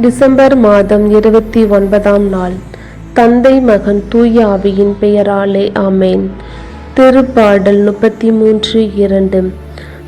December மாதம் இருபத்தி ஒன்பதாம் நாள். தந்தை மகன் தூய ஆவியின் பெயராலே ஆமேன். திருப்பாடல் முப்பத்தி மூன்று இரண்டு.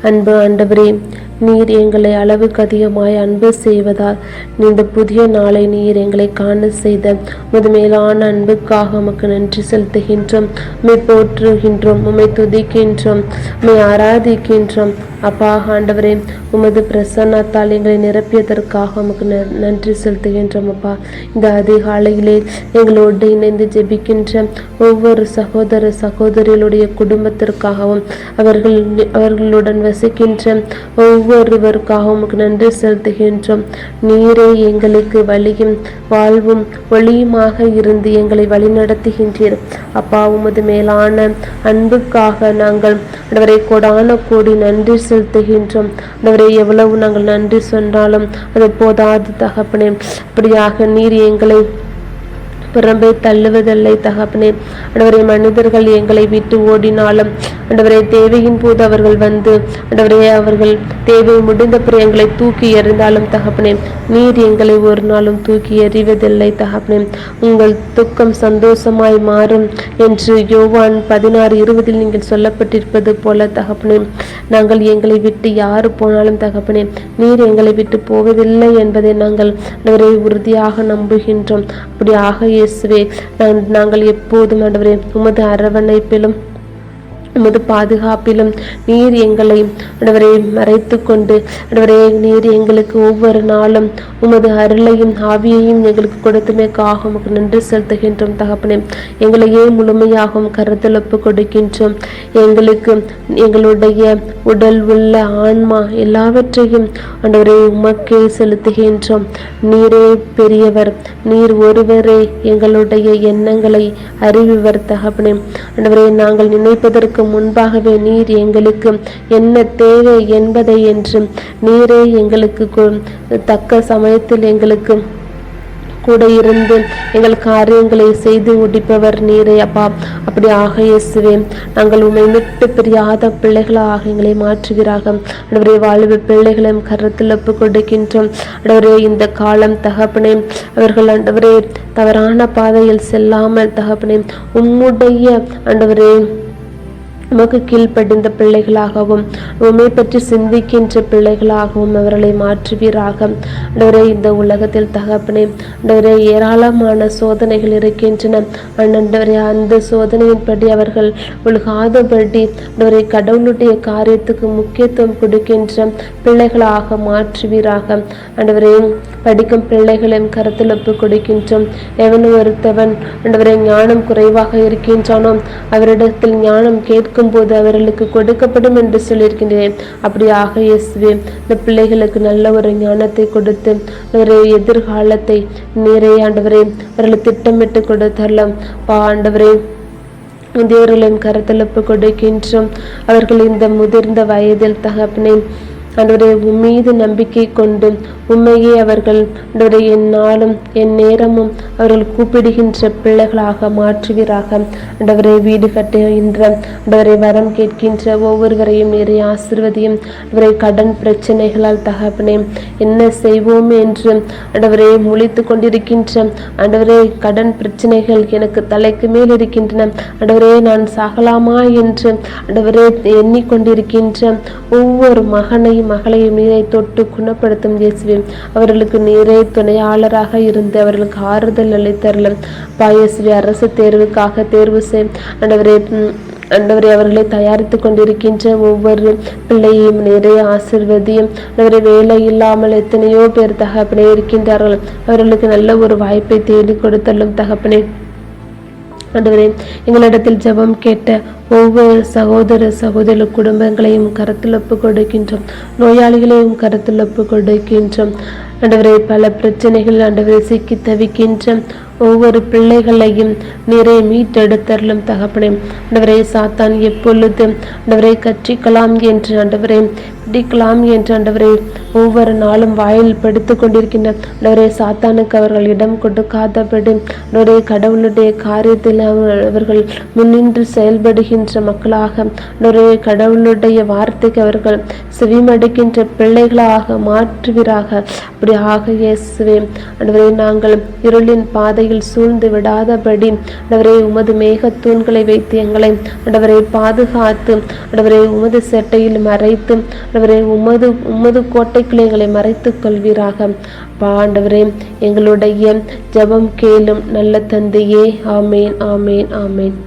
அன்பு ஆண்டவரே நீர் எங்களை அளவுக்கு அதிகமாய் அன்பு செய்வதால் இந்த புதிய நாளை நீர் எங்களை காண செய்த முதுமையிலான அன்புக்காக உமக்கு நன்றி செலுத்துகின்றோம். உமை போற்றுகின்றோம் உமை துதிக்கின்றோம் உமை ஆராதிக்கின்றோம். அப்பா ஆண்டவரே உமது பிரசன்னத்தால் எங்களை நிரப்பியதற்காக உமக்கு ந- நன்றி செலுத்துகின்றோம் அப்பா. இந்த அதிகாலையிலே எங்களோடு இணைந்து ஜெபிக்கின்ற ஒவ்வொரு சகோதர சகோதரிகளுடைய குடும்பத்திற்காகவும் அவர்கள் அவர்களுடன் வசிக்கின்ற ஒவ்வொருவருக்காகவும் உமக்கு நன்றி செலுத்துகின்றோம். நீரே எங்களுக்கு வழியும் வாழ்வும் ஒளியுமாக இருந்து எங்களை வழிநடத்துகின்றீர். அப்பா உமது மேலான அன்புக்காக நாங்கள் ஆண்டவரை கொடான கூடி நன்றி செலுத்துகின்றோம். ஆண்டவரை எவ்வளவு நாங்கள் நன்றி சொன்னாலும் அது போதாது தகப்பனே. அப்படியாக நீர் எங்களை புறம்பை தள்ளுவதில்லை தகப்பனே. ஆண்டவரே மனிதர்கள் எங்களை விட்டு ஓடினாலும் ஆண்டவரே தேவையின் போது அவர்கள் வந்து ஆண்டவரே அவர்கள் தேவை முடிந்த பிறகு எங்களை தூக்கி எறிந்தாலும் தகப்பனே நீர் எங்களை ஒரு நாளும் தூக்கி எறிவதில்லை தகப்பனே. உங்கள் துக்கம் சந்தோஷமாய் மாறும் என்று யோவான் பதினாறு இருபதில் நீங்கள் சொல்லப்பட்டிருப்பது போல தகப்பனே. நாங்கள் எங்களை விட்டு யார் போனாலும் தகப்பனே நீர் எங்களை விட்டு போவதில்லை என்பதை நாங்கள் ஆண்டவரை உறுதியாக நம்புகின்றோம். அப்படியாக இயேசுவே நாங்கள் எப்போதும் ஆண்டவரே உமது அரவணைப்பிலும் உமது பாதுகாப்பிலும் நீர் எங்களை அடவரை மறைத்து கொண்டு அடவரே நீர் எங்களுக்கு ஒவ்வொரு நாளும் உமது அருளையும் ஆவியையும் எங்களுக்கு கொடுத்தமைக்காக உமக்கு நன்றி செலுத்துகின்றோம் தகப்பனே. எங்களையே முழுமையாகவும் கருத்தில் ஒப்பு கொடுக்கின்றோம். எங்களுக்கு எங்களுடைய உடல் உள்ள ஆன்மா எல்லாவற்றையும் ஆண்டவரே உமக்கே செலுத்துகின்றோம். நீரே பெரியவர் நீர் ஒருவரே எங்களுடைய எண்ணங்களை அறிவிவர் தகப்பனே. ஆண்டவரே நாங்கள் நினைப்பதற்கு முன்பாகவே நீர் எங்களுக்கு என்ன தேவை என்பதை என்று நீரே எங்களுக்கு தக்க சமயத்தில் எங்களுக்கு கூட இருந்து எங்கள் காரியங்களை செய்து முடிப்பவர் நீரே அப்பா. அப்படி ஆக இயேசுவே நாங்கள் உண்மை விட்டு பிரியாத பிள்ளைகளாக எங்களை மாற்றுகிறார்கள் அடவரே வாழ்வு பிள்ளைகளையும் கருத்தில் ஒப்பு கொடுக்கின்றோம் அடவரே இந்த காலம் தகப்பனே அவர்கள் அண்டவரே தவறான பாதையில் செல்லாமல் தகப்பனே உம்முடைய அண்டவரே நமக்கு கீழ்ப்படிந்த பிள்ளைகளாகவும் உண்மை பற்றி சிந்திக்கின்ற பிள்ளைகளாகவும் அவர்களை மாற்றுவீராக. ஆண்டவரே இந்த உலகத்தில் தகப்பனே ஆண்டவரே ஏராளமான சோதனைகள் இருக்கின்றன. ஆண்டவரே அந்த சோதனையின்படி அவர்கள் ஒழுகாதபடி ஆண்டவரே கடவுளுடைய காரியத்துக்கு முக்கியத்துவம் கொடுக்கின்ற பிள்ளைகளாக மாற்றுவீராக. அன்றவரையும் படிக்கும் பிள்ளைகளையும் கருத்தில் ஒப்பு கொடுக்கின்றோம். எவன் ஒருத்தவன் அன்றவரை ஞானம் குறைவாக இருக்கின்றானோ அவரிடத்தில் ஞானம் கேட்கும் போது அவர்களுக்கு கொடுக்கப்படும் என்று சொல்லியிருக்கின்றேன். அப்படியாக இயேசுவே இந்த பிள்ளைகளுக்கு நல்ல ஒரு ஞானத்தை கொடுத்து ஒரு எதிர்காலத்தை நிறைய ஆண்டவரே அவர்கள் திட்டமிட்டு கொடுத்தரலாம். பா ஆண்டவரே முதியோர்களின் கருத்தில் கொடுக்கின்றோம். அவர்கள் இந்த முதிர்ந்த வயதில் தகப்பனே ஆண்டவரே உம்மீது நம்பிக்கை கொண்டு உண்மையே அவர்கள் ஆண்டவரே என் நாளும் என் நேரமும் அவர்கள் கூப்பிடுகின்ற பிள்ளைகளாக மாற்றுவீராக. ஆண்டவரே வீடு கட்டுகின்ற ஆண்டவரை வரம் கேட்கின்ற ஒவ்வொருவரையும் நிறைய ஆசிர்வதியும் அவரை கடன் பிரச்சனைகளால் தகப்பனே என்ன செய்வோம் என்று ஆண்டவரே முழித்து கொண்டிருக்கின்ற ஆண்டவரே கடன் பிரச்சனைகள் எனக்கு தலைக்கு மேல் இருக்கின்றன. ஆண்டவரே நான் சாகலாமா என்று ஆண்டவரே எண்ணிக்கொண்டிருக்கின்ற ஒவ்வொரு மகனையும் மகளையும் நீரை தொட்டு குணப்படுத்தும் இயேசுவே. அவர்களுக்கு நீரே துணையாளராக இருந்து அவர்களுக்கு ஆறுதல் அளித்தரலும் பாயசுவே அரசு தேர்வுக்காக தேர்வு செய். ஆண்டவரே ம், அவர்களை தயாரித்து கொண்டிருக்கின்ற ஒவ்வொரு பிள்ளையையும் நிறைய ஆசிர்வதியும். அவரை வேலை இல்லாமல் எத்தனையோ பேர் தகப்பனே இருக்கின்றார்கள். அவர்களுக்கு நல்ல ஒரு வாய்ப்பை தேடி கொடுத்தலும் தகப்பனே. ஆண்டவரே எங்களிடத்தில் ஜெபம் கேட்ட ஒவ்வொரு சகோதர சகோதர குடும்பங்களையும் கருத்தில் ஒப்பு கொடுக்கின்றோம். நோயாளிகளையும் கருத்தில் ஒப்பு கொடுக்கின்றோம். ஆண்டவரே பல பிரச்சனைகள் ஆண்டவரை சிக்கி தவிக்கின்ற ஒவ்வொரு பிள்ளைகளையும் நிறைய மீட்டெடுத்தரலும் தகப்பனே. ஆண்டவரே சாத்தான் எப்பொழுது ஆண்டவரை கற்றிக்கலாம் என்று அண்டவரை பிடிக்கலாம் என்று ஆண்டவரை ஒவ்வொரு நாளும் வாயில் படுத்து கொண்டிருக்கின்ற ஆண்டவரே சாத்தானுக்கு அவர்கள் இடம் கொடுக்காதபடி ஆண்டவரே கடவுளுடைய காரியத்தில் அவர்கள் முன்னின்று செயல்படுகின்ற கேட்கின்ற மக்களாக ஆண்டவரே கடவுளுடைய வார்த்தைக்கு அவர்கள் செவிமடுக்கின்ற பிள்ளைகளாக மாற்றுவீராக. அப்படியாக இயேசுவே ஆண்டவரே நாங்கள் இருளின் பாதையில் சூழ்ந்து விடாதபடி ஆண்டவரே உமது மேக தூண்களை வைத்து எங்களை அன்றுவரை பாதுகாத்து அன்றுவரை உமது செட்டையில் மறைத்து அன்றுவரை உமது உமது கோட்டைக்குள்ளே எங்களை மறைத்துக் கொள்வீராக. அப்பா, ஆண்டவரே எங்களுடைய ஜபம் கேளும் நல்ல தந்தையே. ஆமேன் ஆமேன் ஆமேன்.